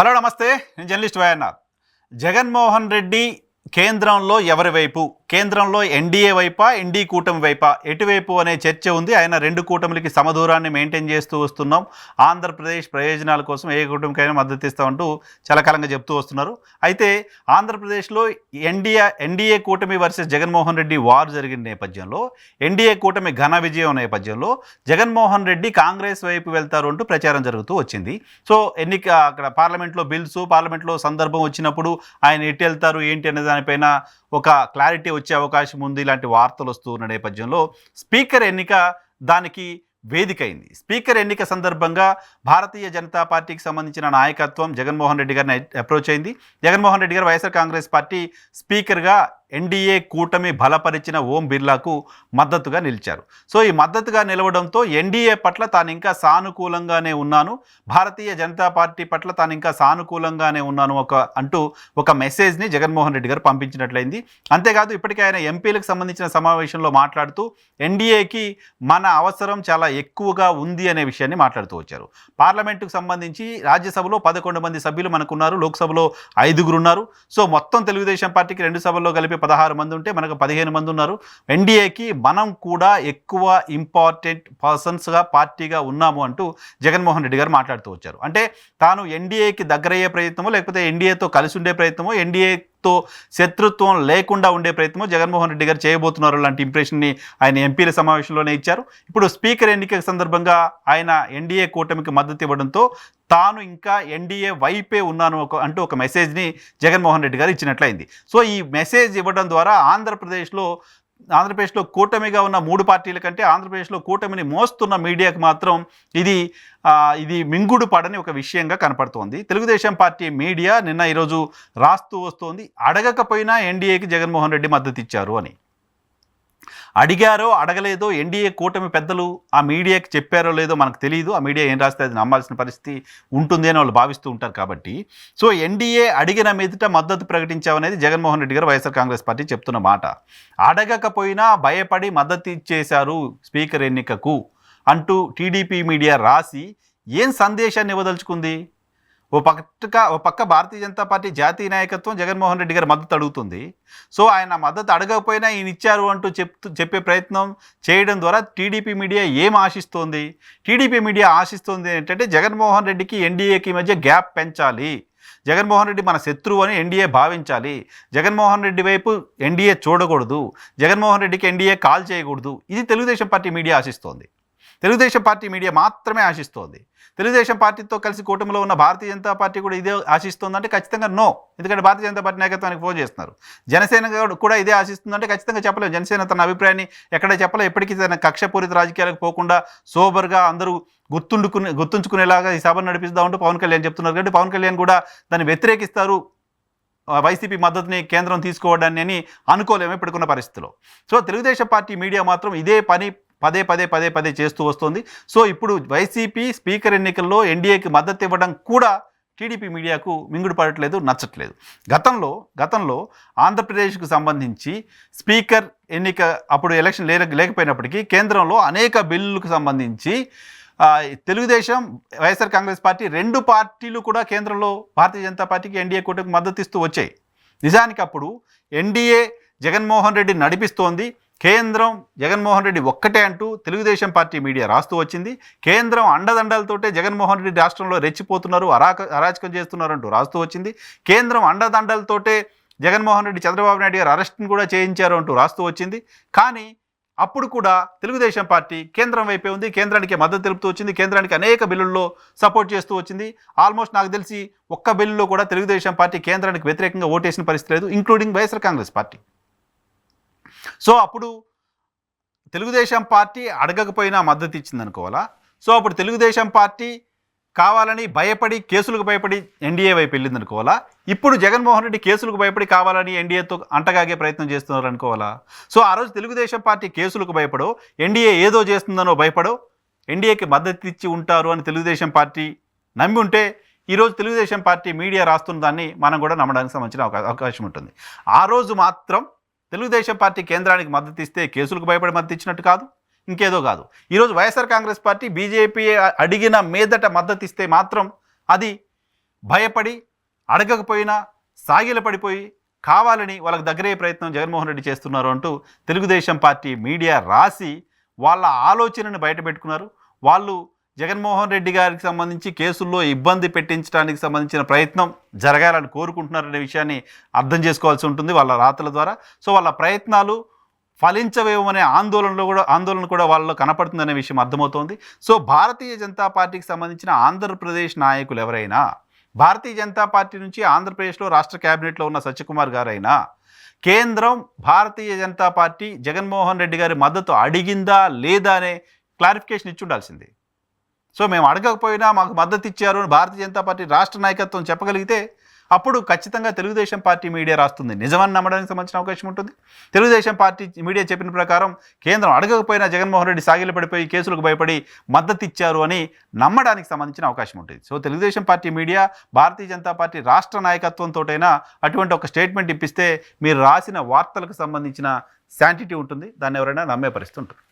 Hello నమస్తే. నేను journalist YNR. Jaganmohan Reddy కేంద్రంలో ఎవరి వైపు? కేంద్రంలో ఎన్డీఏ వైపా ఎన్డీ కూటమి వైపా? ఎటువైపు అనే చర్చ ఉంది. ఆయన రెండు కూటమిలకి సమదూరాన్ని మెయింటైన్ చేస్తూ వస్తున్నాం. ఆంధ్రప్రదేశ్ ప్రయోజనాల కోసం ఏ కూటమికైనా మద్దతు ఇస్తామంటూ చలకాలంగా చెప్తూ వస్తున్నారు. అయితే ఆంధ్రప్రదేశ్లో ఎన్డీఏ ఎన్డీఏ కూటమి వర్సెస్ జగన్మోహన్ రెడ్డి వార్ జరిగిన నేపథ్యంలో ఎన్డీఏ కూటమి ఘన విజయం నేపథ్యంలో జగన్మోహన్ రెడ్డి కాంగ్రెస్ వైపు వెళ్తారు అంటూ ప్రచారం జరుగుతూ వచ్చింది. సో ఎన్నిక అక్కడ పార్లమెంట్లో బిల్స్ పార్లమెంట్లో సందర్భం వచ్చినప్పుడు ఆయన ఎటు వెళ్తారు ఏంటి అనే దానిపైన ఒక క్లారిటీ వచ్చే అవకాశం ఉంది. ఇలాంటి వార్తలు వస్తూ ఉన్న నేపథ్యంలో స్పీకర్ ఎన్నిక దానికి వేదికైంది. స్పీకర్ ఎన్నిక సందర్భంగా భారతీయ జనతా పార్టీకి సంబంధించిన నాయకత్వం జగన్మోహన్ రెడ్డి గారిని అప్రోచ్ అయింది. జగన్మోహన్ రెడ్డి గారు వైఎస్ఆర్ కాంగ్రెస్ పార్టీ స్పీకర్గా ఎన్డీఏ కూటమి బలపరిచిన ఓం బిర్లాకు మద్దతుగా నిలిచారు. సో ఈ మద్దతుగా నిలవడంతో ఎన్డీఏ పట్ల తాను ఇంకా సానుకూలంగానే ఉన్నాను. భారతీయ జనతా పార్టీ పట్ల తాను ఇంకా సానుకూలంగానే ఉన్నాను ఒక అంటూ ఒక మెసేజ్ని జగన్మోహన్ రెడ్డి గారు పంపించినట్లయింది. అంతేకాదు ఇప్పటికే ఆయన ఎంపీలకు సంబంధించిన సమావేశంలో మాట్లాడుతూ ఎన్డీఏకి మన అవసరం చాలా ఎక్కువగా ఉంది అనే విషయాన్ని మాట్లాడుతూ వచ్చారు. పార్లమెంటుకు సంబంధించి రాజ్యసభలో పదకొండు మంది సభ్యులు మనకున్నారు లోక్సభలో ఐదుగురు ఉన్నారు. సో మొత్తం తెలుగుదేశం పార్టీకి రెండు సభల్లో కలిపి పదహారు మంది ఉంటే మనకు పదిహేను మంది ఉన్నారు. ఎన్డీఏకి మనం కూడా ఎక్కువ ఇంపార్టెంట్ పర్సన్స్గా పార్టీగా ఉన్నాము అంటూ జగన్మోహన్ రెడ్డి గారు మాట్లాడుతూ వచ్చారు. అంటే తాను ఎన్డీఏకి దగ్గరయ్యే ప్రయత్నమో లేకపోతే ఎన్డీఏతో కలిసి ఉండే ప్రయత్నమో తో శత్రుత్వం లేకుండా ఉండే ప్రయత్నం జగన్మోహన్ రెడ్డి గారు చేయబోతున్నారు లాంటి ఇంప్రెషన్ని ఆయన ఎంపీల సమావేశంలోనే ఇచ్చారు. ఇప్పుడు స్పీకర్ ఎన్నిక సందర్భంగా ఆయన ఎన్డీఏ కూటమికి మద్దతు ఇవ్వడంతో తాను ఇంకా ఎన్డీఏ వైపే ఉన్నాను ఒక అంటూ ఒక మెసేజ్ని జగన్మోహన్ రెడ్డి గారు ఇచ్చినట్లయింది. సో ఈ మెసేజ్ ఇవ్వడం ద్వారా ఆంధ్రప్రదేశ్లో ఆంధ్రప్రదేశ్లో కూటమిగా ఉన్న మూడు పార్టీల కంటే ఆంధ్రప్రదేశ్లో కూటమిని మోస్తున్న మీడియాకు మాత్రం ఇది ఇది మింగుడు పడని ఒక విషయంగా కనపడుతోంది. తెలుగుదేశం పార్టీ మీడియా నిన్న ఈరోజు రాస్తూ వస్తోంది. అడగకపోయినా ఎన్డీఏకి జగన్మోహన్ రెడ్డి మద్దతు ఇచ్చారు అని. అడిగారో అడగలేదో ఎన్డీఏ కూటమి పెద్దలు ఆ మీడియాకి చెప్పారో లేదో మనకు తెలియదు. ఆ మీడియా ఏం రాస్తే అది నమ్మాల్సిన పరిస్థితి ఉంటుంది అని వాళ్ళు భావిస్తూ ఉంటారు కాబట్టి. సో ఎన్డీఏ అడిగిన మీదట మద్దతు ప్రకటించామనేది జగన్మోహన్ రెడ్డి గారు వైఎస్ఆర్ కాంగ్రెస్ పార్టీ చెప్తున్న మాట. అడగకపోయినా భయపడి మద్దతు ఇచ్చేశారు స్పీకర్ ఎన్నికకు అంటూ టీడీపీ మీడియా రాసి ఏం సందేశాన్ని ఇవ్వదలుచుకుంది? ఓ పక్క ఓ పక్క భారతీయ జనతా పార్టీ జాతీయ నాయకత్వం జగన్మోహన్ రెడ్డి గారి మద్దతు అడుగుతుంది. సో ఆయన మద్దతు అడగకపోయినా ఈయన ఇచ్చారు అంటూ చెప్తూ చెప్పే ప్రయత్నం చేయడం ద్వారా టీడీపీ మీడియా ఏం ఆశిస్తోంది? టీడీపీ మీడియా ఆశిస్తోంది ఏంటంటే జగన్మోహన్ రెడ్డికి ఎన్డీఏకి మధ్య గ్యాప్ పెంచాలి. జగన్మోహన్ రెడ్డి మన శత్రువు అని ఎన్డీఏ భావించాలి. జగన్మోహన్ రెడ్డి వైపు ఎన్డీఏ చూడకూడదు. జగన్మోహన్ రెడ్డికి ఎన్డీఏ కాల్ చేయకూడదు. ఇది తెలుగుదేశం పార్టీ మీడియా ఆశిస్తోంది. తెలుగుదేశం పార్టీ మీడియా మాత్రమే ఆశిస్తోంది. తెలుగుదేశం పార్టీతో కలిసి కూటమిలో ఉన్న భారతీయ జనతా పార్టీ కూడా ఇదే ఆశిస్తుందంటే ఖచ్చితంగా నో. ఎందుకంటే భారతీయ జనతా పార్టీ నాయకత్వానికి ఫోన్ చేస్తున్నారు. జనసేన కూడా- కూడా ఇదే ఆశిస్తుందంటే ఖచ్చితంగా చెప్పలేము జనసేన తన అభిప్రాయాన్ని ఎక్కడ చెప్పలే. ఎప్పటికీ తన కక్షపూరిత రాజకీయాలకు పోకుండా సోబర్గా అందరూ గుర్తుండుకునే గుర్తుంచుకునేలాగా ఈ సభను నడిపిస్తామంటూ పవన్ కళ్యాణ్ చెప్తున్నారు. కాబట్టి పవన్ కళ్యాణ్ కూడా దాన్ని వ్యతిరేకిస్తారు. వైసీపీ మద్దతుని కేంద్రం తీసుకోవడాన్ని అని అనుకోలేము ఇప్పుడుకున్న పరిస్థితిలో. సో తెలుగుదేశం పార్టీ మీడియా మాత్రం ఇదే పని పదే పదే పదే పదే చేస్తూ వస్తుంది. సో ఇప్పుడు వైసీపీ స్పీకర్ ఎన్నికల్లో ఎన్డీఏకి మద్దతు ఇవ్వడం కూడా టీడీపీ మీడియాకు మింగుడు పడట్లేదు నచ్చట్లేదు. గతంలో గతంలో ఆంధ్రప్రదేశ్కు సంబంధించి స్పీకర్ ఎన్నిక అప్పుడు ఎలక్షన్ లేక లేకపోయినప్పటికీ కేంద్రంలో అనేక బిల్లులకు సంబంధించి తెలుగుదేశం వైఎస్ఆర్ కాంగ్రెస్ పార్టీ రెండు పార్టీలు కూడా కేంద్రంలో భారతీయ జనతా పార్టీకి ఎన్డీఏ కూటమికి మద్దతు ఇస్తూ వచ్చాయి. నిజానికి అప్పుడు ఎన్డీఏ జగన్మోహన్ రెడ్డి నడిపిస్తోంది. కేంద్రం జగన్మోహన్ రెడ్డి ఒక్కటే అంటూ తెలుగుదేశం పార్టీ మీడియా రాస్తూ వచ్చింది. కేంద్రం అండదండలతోటే జగన్మోహన్ రెడ్డి రాష్ట్రంలో రెచ్చిపోతున్నారు అరాక అరాచకం చేస్తున్నారు అంటూ రాస్తూ వచ్చింది. కేంద్రం అండదండలతోటే జగన్మోహన్ రెడ్డి చంద్రబాబు నాయుడు గారు అరెస్ట్ని కూడా చేయించారు అంటూ రాస్తూ వచ్చింది. కానీ అప్పుడు కూడా తెలుగుదేశం పార్టీ కేంద్రం వైపే ఉంది. కేంద్రానికి మద్దతు తెలుపుతూ వచ్చింది. కేంద్రానికి అనేక బిల్లుల్లో సపోర్ట్ చేస్తూ వచ్చింది. ఆల్మోస్ట్ నాకు తెలిసి ఒక్క బిల్లులో కూడా తెలుగుదేశం పార్టీ కేంద్రానికి వ్యతిరేకంగా ఓటేసిన పరిస్థితి లేదు including YSR Congress party. So అప్పుడు తెలుగుదేశం పార్టీ అడగకపోయినా మద్దతు ఇచ్చింది అనుకోవాలా సో అప్పుడు తెలుగుదేశం పార్టీ కావాలని భయపడి కేసులకు భయపడి ఎన్డీఏ వైపు వెళ్ళింది అనుకోవాలా ఇప్పుడు జగన్మోహన్ రెడ్డి కేసులకు భయపడి కావాలని ఎన్డీఏతో అంటగాగే ప్రయత్నం చేస్తున్నారు అనుకోవాలా సో ఆ రోజు తెలుగుదేశం పార్టీ కేసులకు భయపడో ఎన్డీఏ ఏదో చేస్తుందనో భయపడో ఎన్డీఏకి మద్దతు ఇచ్చి ఉంటారు అని తెలుగుదేశం పార్టీ నమ్మి ఉంటే ఈరోజు తెలుగుదేశం పార్టీ మీడియా రాస్తున్న దాన్ని మనం కూడా నమ్మడానికి సంబంధించిన అవకా- అవకాశం ఉంటుంది. ఆ రోజు మాత్రం తెలుగుదేశం పార్టీ కేంద్రానికి మద్దతు ఇస్తే కేసులకు భయపడి మద్దతు ఇచ్చినట్టు కాదు ఇంకేదో కాదు. ఈరోజు వైఎస్ఆర్ కాంగ్రెస్ పార్టీ బీజేపీ అడిగిన మీదట మద్దతు ఇస్తే మాత్రం అది భయపడి అడగకపోయినా సాగిల పడిపోయి కావాలని వాళ్ళకి దగ్గరయ్యే ప్రయత్నం జగన్మోహన్ రెడ్డి చేస్తున్నారు అంటూ తెలుగుదేశం పార్టీ మీడియా రాసి వాళ్ళ ఆలోచనను బయటపెట్టుకున్నారు. వాళ్ళు జగన్మోహన్ రెడ్డి గారికి సంబంధించి కేసుల్లో ఇబ్బంది పెట్టించడానికి సంబంధించిన ప్రయత్నం జరగాలని కోరుకుంటున్నారనే విషయాన్ని అర్థం చేసుకోవాల్సి ఉంటుంది వాళ్ళ రాతల ద్వారా. సో వాళ్ళ ప్రయత్నాలు ఫలించవేమనే ఆందోళనలో కూడా ఆందోళన కూడా వాళ్ళలో కనపడుతుందనే విషయం అర్థమవుతోంది. సో భారతీయ జనతా పార్టీకి సంబంధించిన ఆంధ్రప్రదేశ్ నాయకులు ఎవరైనా భారతీయ జనతా పార్టీ నుంచి ఆంధ్రప్రదేశ్లో రాష్ట్ర కేబినెట్లో ఉన్న సత్యకుమార్ గారైనా కేంద్రం భారతీయ జనతా పార్టీ జగన్మోహన్ రెడ్డి గారి మద్దతు అడిగిందా లేదా అనే క్లారిఫికేషన్ ఇచ్చి ఉండాల్సింది. సో మేము అడగకపోయినా మాకు మద్దతు ఇచ్చారు అని భారతీయ జనతా పార్టీ రాష్ట్ర నాయకత్వం చెప్పగలిగితే అప్పుడు ఖచ్చితంగా తెలుగుదేశం పార్టీ మీడియా రాస్తుంది. నిజమని నమ్మడానికి సంబంధించిన అవకాశం ఉంటుంది. తెలుగుదేశం పార్టీ మీడియా చెప్పిన ప్రకారం కేంద్రం అడగకపోయినా జగన్మోహన్ రెడ్డి సాగిలు పడిపోయి కేసులకు భయపడి మద్దతు ఇచ్చారు అని నమ్మడానికి సంబంధించిన అవకాశం ఉంటుంది. So Telugu Desam party media Bharatiya Janata party రాష్ట్ర నాయకత్వంతోటైనా అటువంటి ఒక స్టేట్మెంట్ ఇప్పిస్తే మీరు రాసిన వార్తలకు సంబంధించిన శాంటిటీ ఉంటుంది. దాన్ని ఎవరైనా నమ్మే పరిస్థితి ఉంటుంది